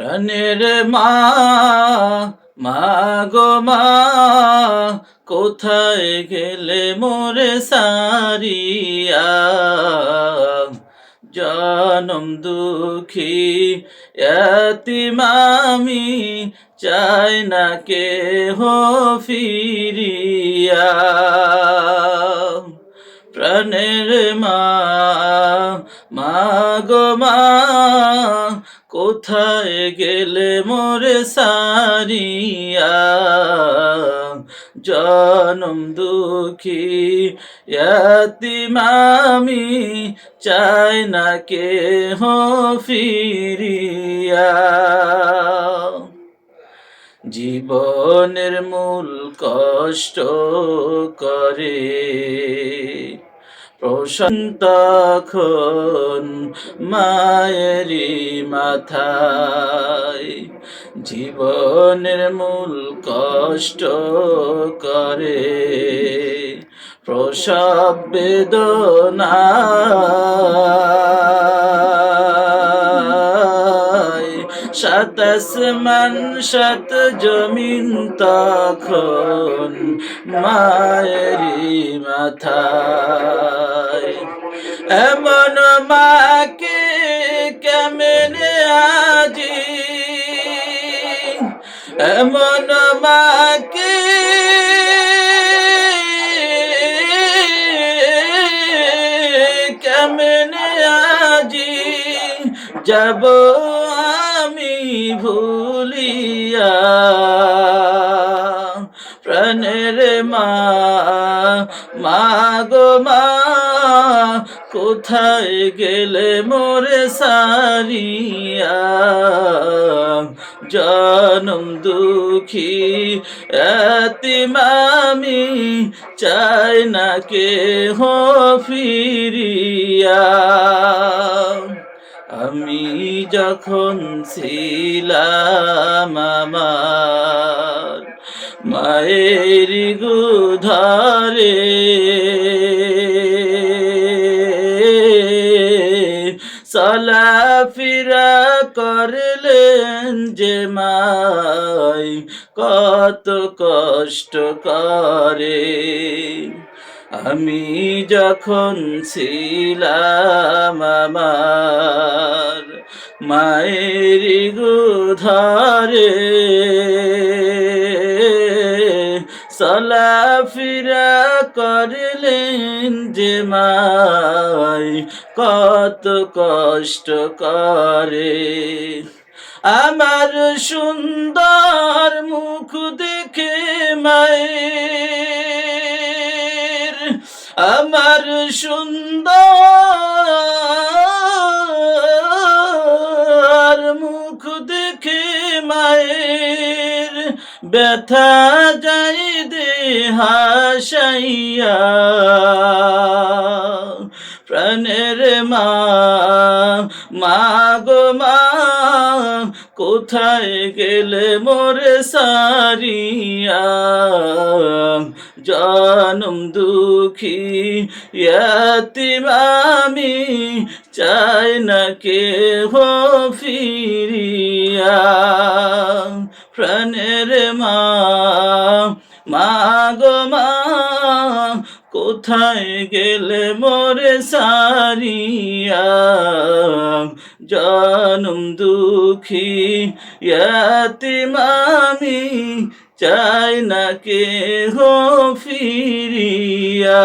প্রাণের মা মা গো মা, কোথায় গেলে মোরে সারিয়া? জনম দুঃখী মামি, চাই না কে হো ফিরিয়া। প্রাণের মা মা গো মা কোথায় গেলে মোরে সারিয়া? জনম দুঃখী মামি চাই না কে হো ফিরিয়া। জীবনের মূল কষ্ট করে তখন মায়েরি মাথায়। জীবনের মূল কষ্ট করে। প্রসব বেদনা সাত আসমান সাত জমিন তখন মায়েরি মাথায়। এমন মাকে কেমনে আজি? এমন মাকে কেমনে আজি? যাব আমি ভুলিয়া প্রাণের মা মা গো মা কোথায় গেলে মোরে সারিয়া? জনম দুঃখী মামি চাই না কে হো ফিরিয়া। আমি যখন ছিলাম আমার মায়ের গুধারে করলেন যে মাই কত কষ্ট করে আমি যখন ছিলাম আমার মায়ের গুধারে চলাফিরা করলেন যে মাই, কত কষ্ট করে। আমার সুন্দর মুখ দেখে মায়ের, আমার সুন্দর মুখ দেখে মায়ের ব্যথা দে হাসাইয়া, প্রাণের মা গো মা, কোথায় গেলে মোরে সারিয়া? জনম দুঃখী আমি চাই না কে হো ফিরিয়া। প্রাণের মা গো মা, কোথায় গেলে মোরে সারিয়া? জনম দুঃখী মামি, চাই না কে হো ফিরিয়া।